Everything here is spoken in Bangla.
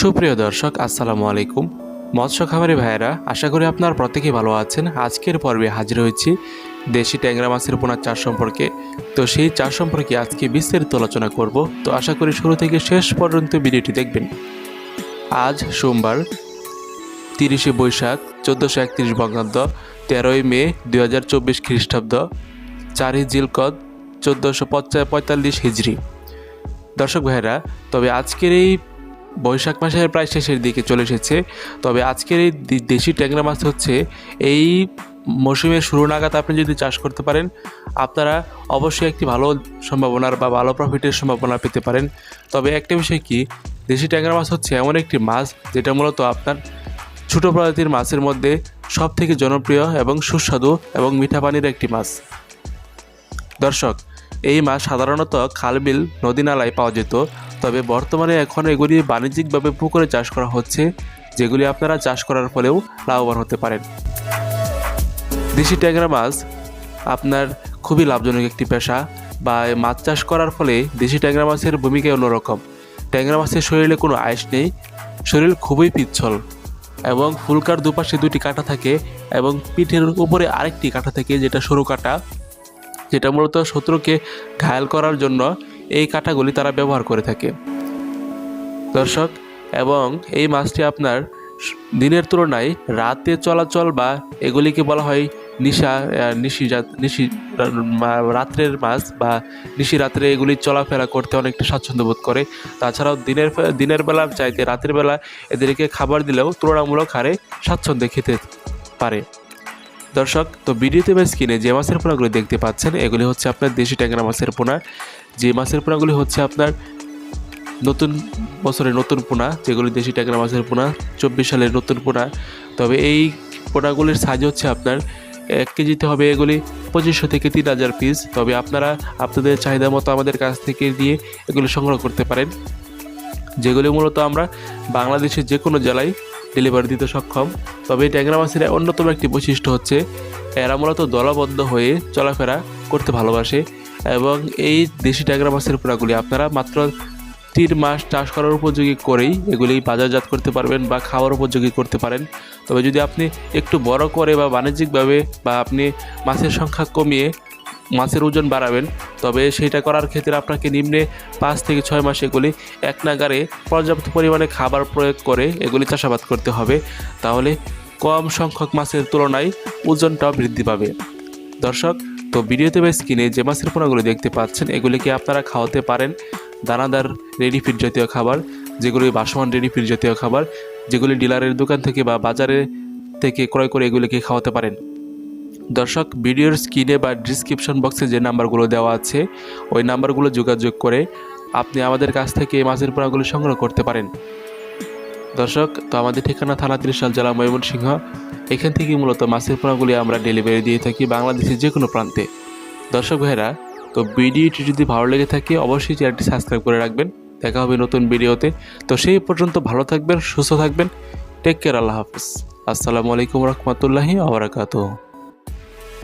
সুপ্রিয় দর্শক, আসসালামু আলাইকুম। মৎস্য খামারি ভাইয়েরা, আশা করি আপনার প্রত্যেকেই ভালো আছেন। আজকের পর্বে হাজির হয়েছি দেশি ট্যাংরা মাছের পোনার চাষ সম্পর্কে। তো সেই চাষ সম্পর্কে আজকে বিস্তারিত আলোচনা করব। তো আশা করি শুরু থেকে শেষ পর্যন্ত ভিডিওটি দেখবেন। আজ সোমবার, তিরিশে বৈশাখ, চোদ্দোশো একত্রিশ বঙ্গাব্দ, তেরোই মে, দুই হাজার চব্বিশ খ্রিস্টাব্দ, চারই জিলকদ চোদ্দোশো পঁচা পঁয়তাল্লিশ হিজড়ি। দর্শক ভাইয়েরা, তবে আজকের এই বৈশাখ মাসের প্রায় শেষের দিকে চলে এসেছে। তবে আজকের এই দেশি ট্যাংরা মাছ হচ্ছে এই মৌসুমের শুরু নাগাদ আপনি যদি চাষ করতে পারেন, আপনারা অবশ্যই একটি ভালো সম্ভাবনার বা ভালো প্রফিটের সম্ভাবনা পেতে পারেন। তবে একটা বিষয় কি, দেশি ট্যাংরা মাছ হচ্ছে এমন একটি মাছ যেটা মূলত আপনার ছোটো প্রজাতির মাছের মধ্যে সব থেকে জনপ্রিয় এবং সুস্বাদু এবং মিঠা পানির একটি মাছ। দর্শক, এই মাছ সাধারণত খালবিল নদী নালায় পাওয়া যেত। তবে বর্তমানে এখন এগুলি বাণিজ্যিকভাবে পুকুরে চাষ করা হচ্ছে, যেগুলি আপনারা চাষ করার ফলেও লাভবান হতে পারেন। দেশি ট্যাংরা মাছ আপনার খুবই লাভজনক একটি পেশা বা মাছ চাষ করার ফলে দেশি ট্যাংরা মাছের ভূমিকা অন্যরকম। ট্যাংরা মাছের শরীরে কোনো আয়েস নেই, শরীর খুবই পিচ্ছল এবং ফুলকার দুপাশে দুটি কাঁটা থাকে এবং পিঠের উপরে আরেকটি কাঁটা থাকে যেটা সরু কাঁটা, যেটা মূলত শত্রুকে ঘায়াল করার জন্য এই কাঁটাগুলি তারা ব্যবহার করে থাকে। দর্শক, এবং এই মাছটি আপনার দিনের তুলনায় রাতে চলাচল বা এগুলিকে বলা হয় নিশা নিশি নিশি রাত্রের মাছ বা নিশি রাত্রে এগুলি চলাফেরা করতে অনেকটা স্বাচ্ছন্দ্য বোধ করে। তাছাড়াও দিনের দিনের বেলার চাইতে রাতের বেলা এদেরকে খাবার দিলেও তুলনামূলক হারে স্বাচ্ছন্দ্যে খেতে পারে। দর্শক, তো ভিডিওতে বা স্ক্রিনে যে মাছের পোনাগুলি দেখতে পাচ্ছেন, এগুলি হচ্ছে আপনার দেশি ট্যাংরা মাছের পোনা। যে মাছের পোনাগুলি হচ্ছে আপনার নতুন বছরের নতুন পোনা, যেগুলি দেশি ট্যাংরা মাছের পোনা, চব্বিশ সালের নতুন পোনা। তবে এই পোনাগুলির সাইজ হচ্ছে আপনার এক কেজিতে হবে এগুলি পঁচিশশো থেকে তিন হাজার পিস তবে আপনারা আপনাদের চাহিদা মতো আমাদের কাছ থেকে দিয়ে এগুলি সংগ্রহ করতে পারেন, যেগুলি মূলত আমরা বাংলাদেশের যে কোনো জেলায় ডেলিভারি দিতে সক্ষম। তবে ট্যাংরা মাছের অন্যতম একটি বৈশিষ্ট্য হচ্ছে, এরা মূলত দলবদ্ধ হয়ে চলাফেরা করতে ভালোবাসে। এবং এই দেশি ট্যাংরা মাছের পোনাগুলি আপনারা মাত্র তিন মাস চাষ করার উপযোগী করেই এগুলি বাজারজাত করতে পারবেন বা খাওয়ার উপযোগী করতে পারেন। তবে যদি আপনি একটু বড় করে বা বাণিজ্যিকভাবে বা আপনি মাছের সংখ্যা কমিয়ে মাছের ওজন বাড়াবেন, তবে সেইটা করার ক্ষেত্রে আপনাকে নিম্নে পাঁচ থেকে ছয় মাস এগুলি এক নাগারে পর্যাপ্ত পরিমাণে খাবার প্রয়োগ করে এগুলি চাষাবাদ করতে হবে। তাহলে কম সংখ্যক মাছের তুলনায় ওজনটাও বৃদ্ধি পাবে। দর্শক তো ভিডিওতে বা স্ক্রিনে যে মাছের পোনাগুলি দেখতে পাচ্ছেন, এগুলিকে আপনারা খাওয়াতে পারেন। দানাদার রেডি ফিড জাতীয় খাবার, যেগুলি বাসমান রেডি ফিড জাতীয় খাবার, যেগুলি ডিলারের দোকান থেকে বা বাজারে থেকে ক্রয় করে এগুলিকে খাওয়াতে পারেন। দর্শক, ভিডিওর স্ক্রিনে বা ডিসক্রিপশন বক্সে যে নাম্বারগুলো দেওয়া আছে, ওই নাম্বারগুলো যোগাযোগ করে আপনি আমাদের কাছ থেকে এই মাছের পোনাগুলি সংগ্রহ করতে পারেন। দর্শক, তো আমাদের ঠিকানা থানা ত্রিশাল জেলা ময়মনসিংহ। এখান থেকে মূলত মাছের পোনাগুলি আমরা ডেলিভারি দিয়ে থাকি বাংলাদেশের যে কোনো প্রান্তে। দর্শক ভাইরা তো ভিডিওটি যদি ভালো লেগে থাকে, অবশ্যই চ্যানেলটি সাবস্ক্রাইব করে রাখবেন। দেখা হবে নতুন ভিডিওতে। তো সেই পর্যন্ত ভালো থাকবেন, সুস্থ থাকবেন। টেক কেয়ার আল্লাহ হাফিজ। আসসালামু আলাইকুম রহমতুল্লাহি আবরাকাতুহ